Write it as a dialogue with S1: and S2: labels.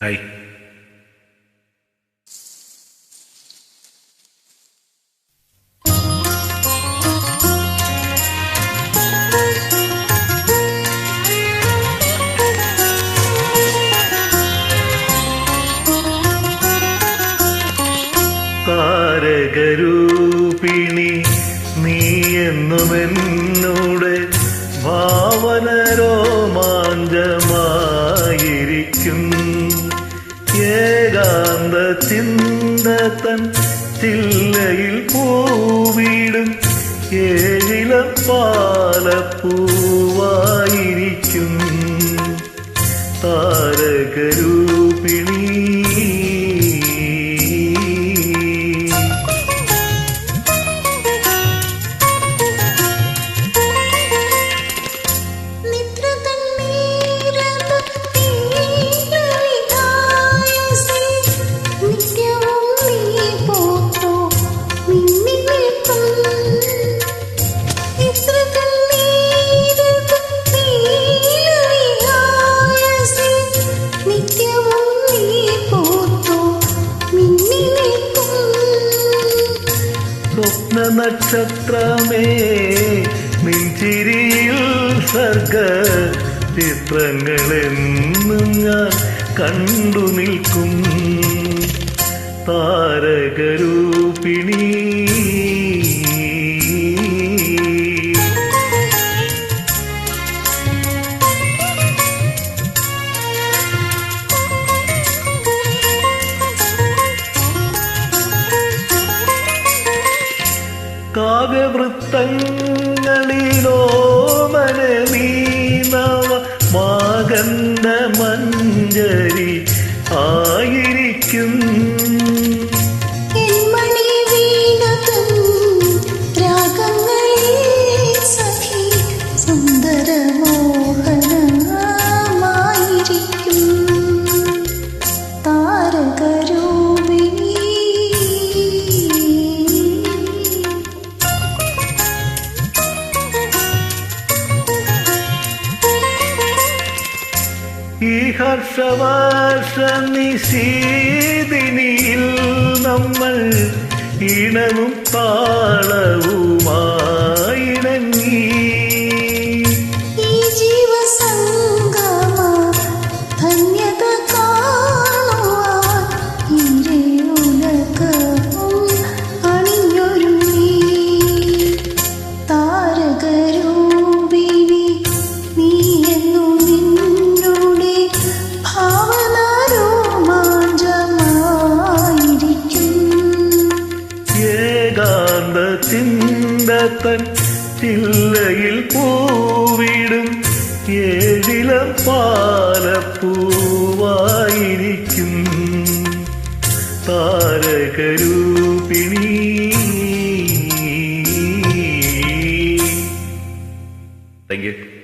S1: Hi താരകരൂപിണി നീ എന്നുമെന്നോട് ഏകാന്ത ചിന്തതൻ ചില്ലയിൽ പൂവിടും ഏഴില താരകരൂപിണി സ്വപ്ന നക്ഷത്രമേ നിഞ്ചിരിയിൽ സർഗ ചിത്രങ്ങളെന്നും ഞാൻ കണ്ടു നിൽക്കും. താരകരൂപിണി കാവ്യവൃത്തങ്ങളിലോ മനമീനവ മാകന്ത മഞ്ജരി ആയിരിക്കും.
S2: രാഗങ്ങളിൽ സഖി സുന്ദരമോഹനമായിരിക്കും
S1: ഈ ഹർഷവാസ നിശീതിനിയിൽ നമ്മൾ ഇണവും താളവുമായിണങ്ങി തൻ ചില്ലയിൽ പൂവിടും. ഏഴിലം പാലപ്പൂവായിരിക്കും. താരകരൂപിണി. Thank you